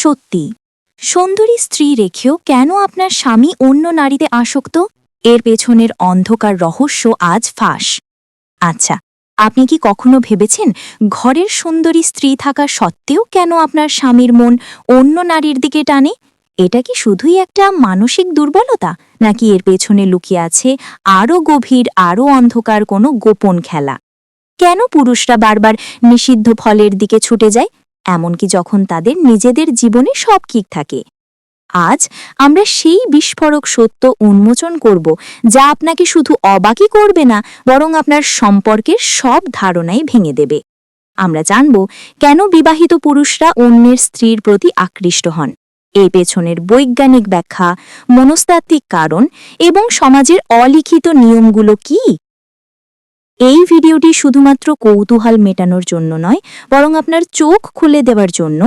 সত্যি। সুন্দরী স্ত্রী রেখেও কেন আপনার স্বামী অন্য নারীতে আসক্ত? এর পেছনের অন্ধকার রহস্য আজ ফাঁস। আচ্ছা আপনি কি কখনো ভেবেছেন ঘরের সুন্দরী স্ত্রী থাকা সত্ত্বেও কেন আপনার স্বামীর মন অন্য নারীর দিকে টানে? এটা কি শুধুই একটা মানসিক দুর্বলতা, নাকি এর পেছনে লুকিয়ে আছে আরও গভীর, আরও অন্ধকার কোনো গোপন খেলা? কেন পুরুষরা বারবার নিষিদ্ধ ফলের দিকে ছুটে যায়? এমনকি যখন তাদের নিজেদের জীবনে সব ঠিক থাকে। আজ আমরা সেই বিস্ফোরক সত্য উন্মোচন করব, যা আপনাকে শুধু অবাকই করবে না, বরং আপনার সম্পর্কের সব ধারণাই ভেঙে দেবে। আমরা জানব কেন বিবাহিত পুরুষরা অন্যের স্ত্রীর প্রতি আকৃষ্ট হন। এই পেছনের বৈজ্ঞানিক ব্যাখ্যা, মনস্তাত্ত্বিক কারণ এবং সমাজের অলিখিত নিয়মগুলো কি? এই ভিডিওটি শুধুমাত্র কৌতূহল মেটানোর জন্য নয়, বরং আপনার চোখ খুলে দেওয়ার জন্য।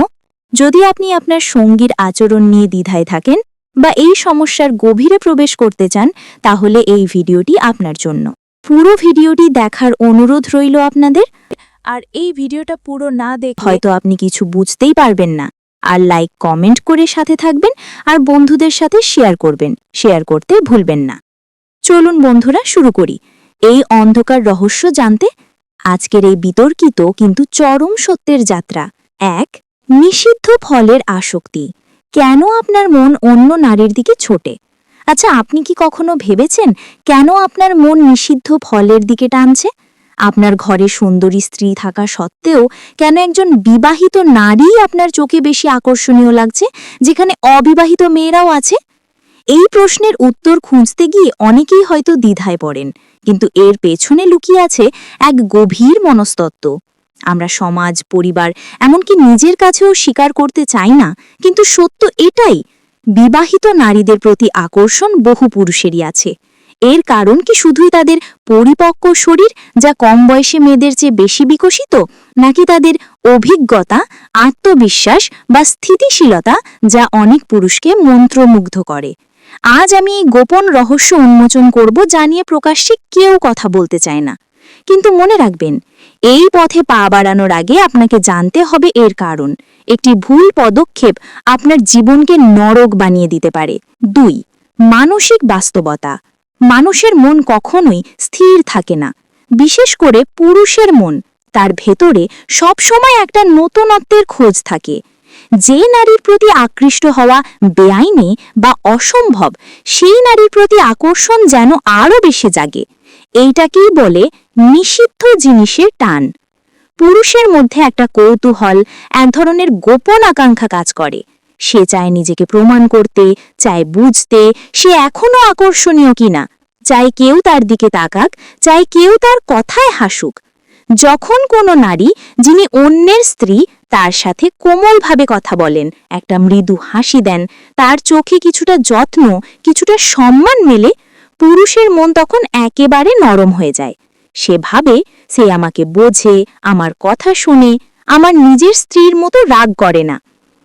যদি আপনি আপনার সঙ্গীর আচরণ নিয়ে দ্বিধায় থাকেন বা এই সমস্যার গভীরে প্রবেশ করতে চান, তাহলে এই ভিডিওটি আপনার জন্য। পুরো ভিডিওটি দেখার অনুরোধ রইল আপনাদের। আর এই ভিডিওটা পুরো না দেখে হয়তো আপনি কিছু বুঝতেই পারবেন না। আর লাইক, কমেন্ট করে সাথে থাকবেন আর বন্ধুদের সাথে শেয়ার করবেন। শেয়ার করতে ভুলবেন না। চলুন বন্ধুরা, শুরু করি। এই অন্ধকার রহস্য জানতে আজকের এই বিতর্কিত কিন্তু চরম সত্যের যাত্রা। এক, নিষিদ্ধ ফলের আসক্তি। কেন আপনার মন অন্য নারীর দিকে ছোটে? আচ্ছা আপনি কি কখনো ভেবেছেন কেন আপনার মন নিষিদ্ধ ফলের দিকে টানছে? আপনার ঘরে সুন্দরী স্ত্রী থাকা সত্ত্বেও কেন একজন বিবাহিত নারী আপনার চোখে বেশি আকর্ষণীয় লাগছে, যেখানে অবিবাহিত মেয়েরাও আছে? এই প্রশ্নের উত্তর খুঁজতে গিয়ে অনেকেই হয়তো দ্বিধায় পড়েন, কিন্তু এর পেছনে লুকিয়ে আছে এক গভীর মনস্তত্ত্ব। আমরা সমাজ, পরিবার, এমনকি নিজের কাছেও স্বীকার করতে চাই না, কিন্তু সত্য এটাই, বিবাহিত নারীদের প্রতি আকর্ষণ বহু পুরুষেরই আছে। এর কারণ কি শুধুই তাদের পরিপক্ক শরীর, যা কম বয়সে মেয়েদের চেয়ে বেশি বিকশিত, নাকি তাদের অভিজ্ঞতা, আত্মবিশ্বাস বা স্থিতিশীলতা, যা অনেক পুরুষকে মন্ত্রমুগ্ধ করে? আজ আমি এই গোপন রহস্য উন্মোচন করব, যা নিয়ে প্রকাশ্যে কেউ কথা বলতে চায় না। কিন্তু মনে রাখবেন, এই পথে পা বাড়ানোর আগে আপনাকে জানতে হবে এর কারণ। একটি ভুল পদক্ষেপ আপনার জীবনকে নরক বানিয়ে দিতে পারে। দুই, মানসিক বাস্তবতা। মানুষের মন কখনোই স্থির থাকে না। বিশেষ করে পুরুষের মন, তার ভেতরে সবসময় একটা নতুনত্বের খোঁজ থাকে। যে নারীর প্রতি আকৃষ্ট হওয়া বেআইনি বা অসম্ভব, সেই নারীর প্রতি আকর্ষণ যেন আরও বেশি জাগে। এইটাকেই বলে নিষিদ্ধ জিনিসের টান। পুরুষের মধ্যে একটা কৌতূহল, এক ধরনের গোপন আকাঙ্ক্ষা কাজ করে। সে চায় নিজেকে প্রমাণ করতে, চায় বুঝতে, সে এখনও আকর্ষণীয় কিনা। চায় কেউ তার দিকে তাকাক, চায় কেউ তার কথায় হাসুক। যখন কোনো নারী, যিনি অন্যের স্ত্রী তার সাথে কোমলভাবে কথা বলেন। একটা মৃদু হাসি দেন। তার চোখে কিছুটা যত্ন, কিছুটা সম্মান মেলে। পুরুষের মন তখন একেবারে নরম হয়ে যায়। সে ভাবে, সে আমাকে বোঝে, আমার কথা শুনে, আমার নিজের স্ত্রীর মতো রাগ করে না।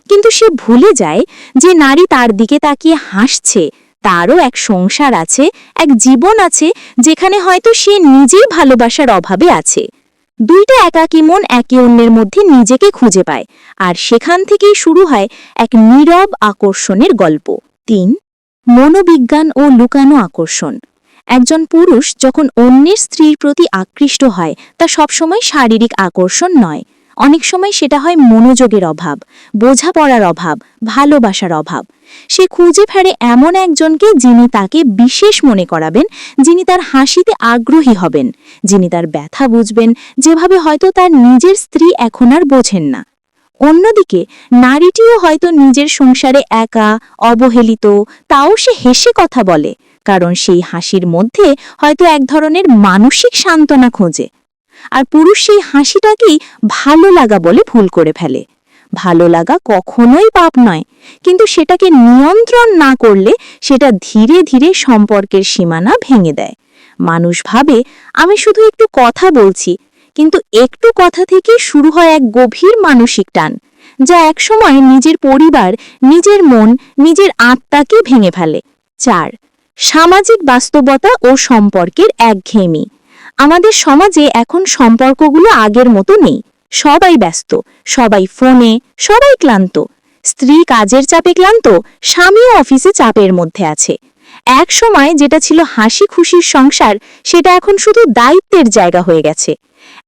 কিন্তু সে ভুলে যায় যে নারী তার দিকে তাকিয়ে হাসছে। তারও এক সংসার আছে, এক জীবন আছে, যেখানে হয়তো সে নিজেই ভালোবাসার অভাবে আছে। দুইটা একাকী মন একে অন্যের মধ্যে নিজেকে খুঁজে পায়, আর সেখান থেকেই শুরু হয় এক নীরব আকর্ষণের গল্প। তিন, মনোবিজ্ঞান ও লুকানো আকর্ষণ। একজন পুরুষ যখন অন্যের স্ত্রীর প্রতি আকৃষ্ট হয়, তা সবসময় শারীরিক আকর্ষণ নয়। অনেক সময় সেটা হয় মনোযোগের অভাব, বোঝাপড়ার অভাব, ভালোবাসার অভাব। সে খুঁজে ফেরে এমন একজনকে যিনি তাকে বিশেষ মনে করাবেন, যিনি তার হাসিতে আগ্রহী হবেন, যিনি তার ব্যথা বুঝবেন, যেভাবে হয়তো তার নিজের স্ত্রী এখন আর বোঝেন না। অন্যদিকে, নারীটিও হয়তো নিজের সংসারে একা, অবহেলিত, তাও সে হেসে কথা বলে, কারণ সেই হাসির মধ্যে হয়তো এক ধরনের মানসিক সান্ত্বনা খোঁজে। আর পুরুষ সেই হাসিটাকেই ভালো লাগা বলে ভুল করে ফেলে। ভালো লাগা কখনোই পাপ নয়, কিন্তু সেটাকে নিয়ন্ত্রণ না করলে সেটা ধীরে ধীরে সম্পর্কের সীমানা ভেঙে দেয়। মানুষ ভাবে, আমি শুধু একটু কথা বলছি, কিন্তু একটু কথা থেকে শুরু হয় এক গভীর মানসিক টান, যা একসময় নিজের পরিবার, নিজের মন, নিজের আত্মাকে ভেঙে ফেলে। চার, সামাজিক বাস্তবতা ও সম্পর্কের একঘেয়েমি। আমাদের সমাজে এখন সম্পর্কগুলো আগের মতো নেই। সবাই ব্যস্ত, সবাই ফোনে, সবাই ক্লান্ত। স্ত্রী কাজের চাপে ক্লান্ত, স্বামীও অফিসে চাপের মধ্যে আছে। এক সময় যেটা ছিল হাসি খুশির সংসার, সেটা এখন শুধু দায়িত্বের জায়গা হয়ে গেছে।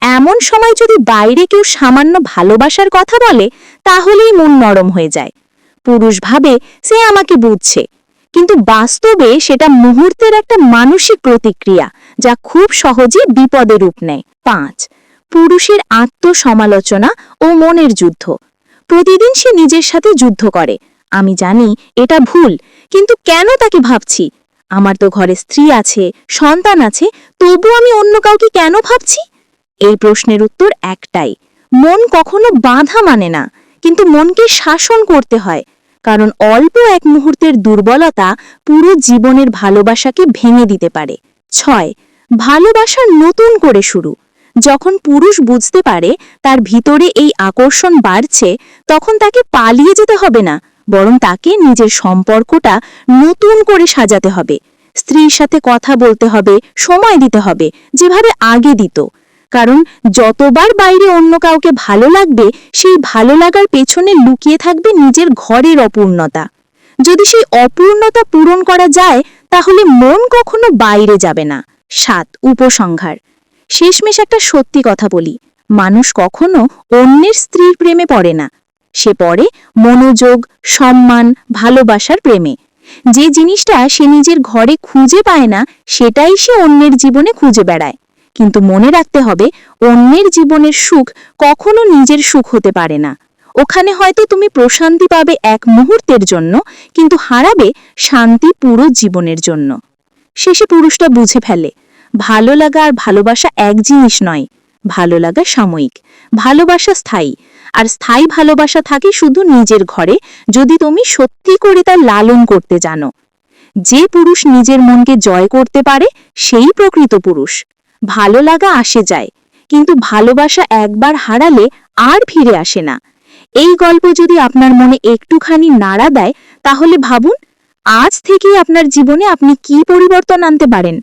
এমন সময় যদি বাইরে কেউ সামান্য ভালোবাসার কথা বলে, তাহলেই মন নরম হয়ে যায়। পুরুষ ভাবে সে আমাকে বুঝছে। কিন্তু বাস্তবে সেটা মুহূর্তের একটা মানসিক প্রতিক্রিয়া যা খুব সহজে বিপদে রূপ নেয়। পাঁচ, পুরুষের আত্মসমালোচনা ও মনের যুদ্ধ। প্রতিদিন সে নিজের সাথে যুদ্ধ করে। আমি জানি এটা ভুল, কিন্তু কেন তাকে ভাবছি? আমার তো ঘরে স্ত্রী আছে, সন্তান আছে, তবু আমি অন্য কাউকে কেন ভাবছি? এই প্রশ্নের উত্তর একটাই। মন কখনো বাধা মানে না, কিন্তু মনকে শাসন করতে হয়। কারণ অল্প এক মুহূর্তের দুর্বলতা পুরো জীবনের ভালোবাসাকে ভেঙে দিতে পারে। ছয় ভালোবাসার নতুন করে শুরু। যখন পুরুষ বুঝতে পারে তার ভিতরে এই আকর্ষণ বাড়ছে, তখন তাকে পালিয়ে যেতে হবে না, বরং তাকে নিজের সম্পর্কটা নতুন করে সাজাতে হবে। স্ত্রীর সাথে কথা বলতে হবে, সময় দিতে হবে, যেভাবে আগে দিত। কারণ যতবার বাইরে অন্য কাউকে ভালো লাগবে, সেই ভালো লাগার পেছনে লুকিয়ে থাকবে নিজের ঘরের অপূর্ণতা। যদি সেই অপূর্ণতা পূরণ করা যায়, তাহলে মন কখনো বাইরে যাবে না। সাত, উপসংহার। শেষমেশ একটা সত্যি কথা বলি। মানুষ কখনো অন্যের স্ত্রীর প্রেমে পড়ে না। সে পড়ে মনোযোগ, সম্মান, ভালোবাসার প্রেমে। যে জিনিসটা সে নিজের ঘরে খুঁজে পায় না, সেটাই সে অন্যের জীবনে খুঁজে বেড়ায়। কিন্তু মনে রাখতে হবে, অন্যের জীবনের সুখ কখনো নিজের সুখ হতে পারে না। ওখানে হয়তো তুমি প্রশান্তি পাবে এক মুহূর্তের জন্য, কিন্তু হারাবে শান্তি পুরো জীবনের জন্য। শেষে পুরুষটা বুঝে ফেলে, ভালো লাগা আর ভালোবাসা এক জিনিস নয়, ভালো লাগা সাময়িক। ভালোবাসা স্থায়ী, আর স্থায়ী ভালোবাসা থাকে শুধু নিজের ঘরে, যদি তুমি সত্যি করে তার লালন করতে জানো। যে পুরুষ নিজের মনকে জয় করতে পারে, সেই প্রকৃত পুরুষ। ভালো লাগা আসে যায়, কিন্তু ভালোবাসা একবার হারালে আর ফিরে আসে না। এই গল্প যদি আপনার মনে একটুখানি নাড়া দেয়, তাহলে ভাবুন, আজ থেকেই আপনার জীবনে আপনি কি পরিবর্তন আনতে পারেন।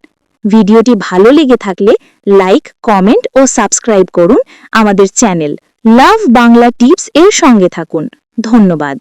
ভিডিওটি ভালো লেগে থাকলে লাইক, কমেন্ট ও সাবস্ক্রাইব করুন আমাদের চ্যানেল লাভ বাংলা টিপস এর সঙ্গে থাকুন। ধন্যবাদ।